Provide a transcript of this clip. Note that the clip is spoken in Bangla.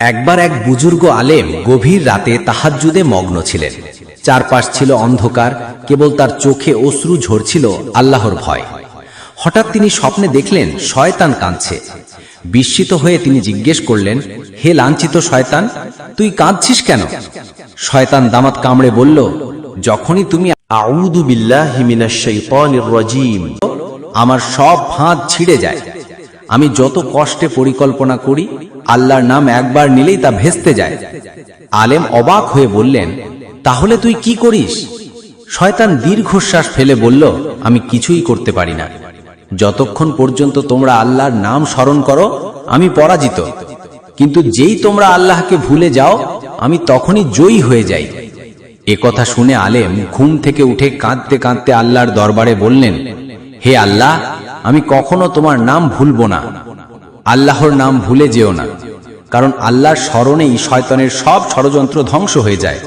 একবার এক বুজুর্গ আলেম গভীর রাতে তাহাজ্জুদে মগ্ন ছিলেন। চারপাশ ছিল অন্ধকার, কেবল তার চোখে অশ্রু ঝরছিল আল্লাহর ভয়। হঠাৎ তিনি স্বপ্নে দেখলেন শয়তান কাঁদছে। বিস্মিত হয়ে তিনি জিজ্ঞেস করলেন, হে লাঞ্ছিত শয়তান, তুই কাঁদছিস কেন? শয়তান দামাত কামড়ে বলল, যখনই তুমি আমার সব ফাঁদ ছিঁড়ে যায়। আমি যত কষ্টে পরিকল্পনা করি আল্লাহর নাম একবার নিলেই তা ভেস্তে যায়। আলেম অবাক হয়ে বললেন, তাহলে তুই কি করিস? শয়তান দীর্ঘশ্বাস ফেলে বলল, আমি কিছুই করতে পারি না। যতক্ষণ পর্যন্ত তোমরা আল্লাহর নাম স্মরণ করো, আমি পরাজিত। কিন্তু যেই তোমরা আল্লাহকে ভুলে যাও, আমি তখনই জয়ী হয়ে যাই। এ কথা শুনে আলেম ঘুম থেকে উঠে কাঁদতে কাঁদতে আল্লাহর দরবারে বললেন, হে আল্লাহ, আমি কখনো তোমার নাম ভুলব না। আল্লাহর নাম ভুলে যেও না কারণ আল্লাহর স্মরণেই শয়তনের সব ষড়যন্ত্র ধ্বংস হয়ে যায়।